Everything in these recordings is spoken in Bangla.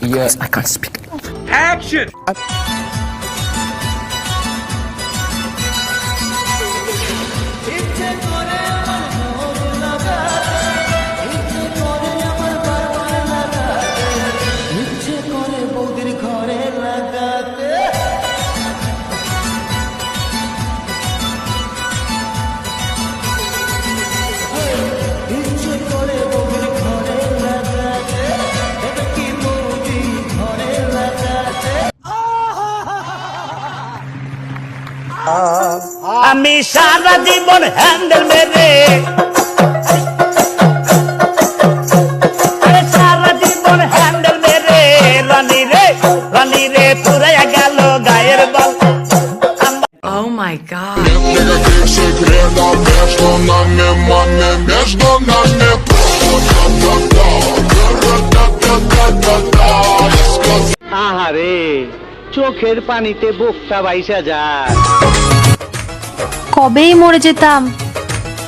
Yeah. I can't speak. Action! আমি সারা জীবন হ্যান্ডেল মেরে। সারা জীবন হ্যান্ডেল মেরে। রানি রে রানি রে পুরাইয়া গেল গায়ের বল। Oh my god. আহারে। চোখের পানিতে বোকটা বাইসা যা কবেই মরে যেতাম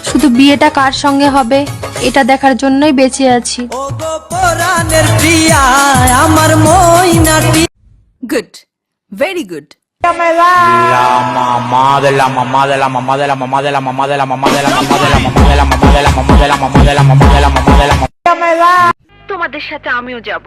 শুধু বিয়েটা কার সঙ্গে হবে এটা দেখার জন্যই বেঁচে আছি আমার গুড ভেরি গুড তোমাদের সাথে আমিও যাব